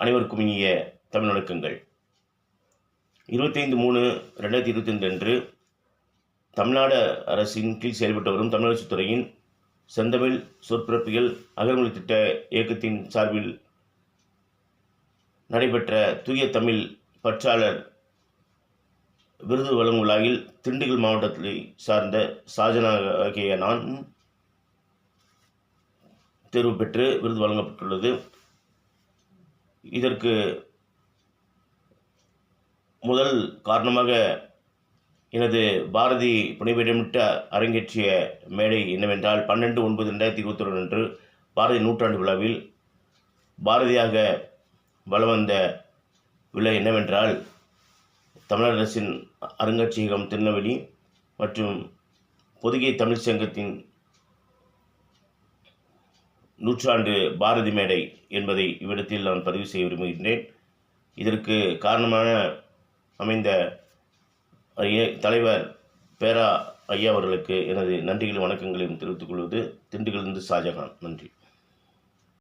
அனைவருக்கும் இனிய தமிழ் வணக்கங்கள். இருபத்தைந்து மூணு ரெண்டாயிரத்தி இருபத்தி ரெண்டு அன்று தமிழ்நாடு அரசின் கீழ் செயல்பட்டு வரும் தமிழரசுத் துறையின் செந்தமிழ் சொற்பிறப்பியல் அகர்மொழி திட்ட இயக்கத்தின் சார்பில் நடைபெற்ற தூய தமிழ் பற்றாளர் விருது வழங்கும் விழாவில் திண்டுக்கல் மாவட்டத்தை சார்ந்த சாஜனா ஆகிய நான் தேர்வு பெற்று விருது வழங்கப்பட்டுள்ளது. இதற்கு முதல் காரணமாக எனது பாரதி புனைவிடமிட்ட அரங்கேற்றிய மேடை என்னவென்றால் பன்னெண்டு ஒன்பது ரெண்டாயிரத்தி இருபத்தி ஒன்று அன்று பாரதி நூற்றாண்டு விழாவில் பாரதியாக வலம் வந்த விழா என்னவென்றால் தமிழக அரசின் அருங்காட்சியகம் திருநெல்வேலி மற்றும் பொதுகை தமிழ் சங்கத்தின் நூற்றாண்டு பாரதி மேடை என்பதை இவ்விடத்தில் நான் பதிவு செய்ய விரும்புகின்றேன். இதற்கு காரணமான அமைந்த தலைவர் பேரா ஐயா அவர்களுக்கு எனது நன்றிகளும் வணக்கங்களையும் தெரிவித்துக் கொள்வது திண்டுக்கலிருந்து ஷாஜகான். நன்றி.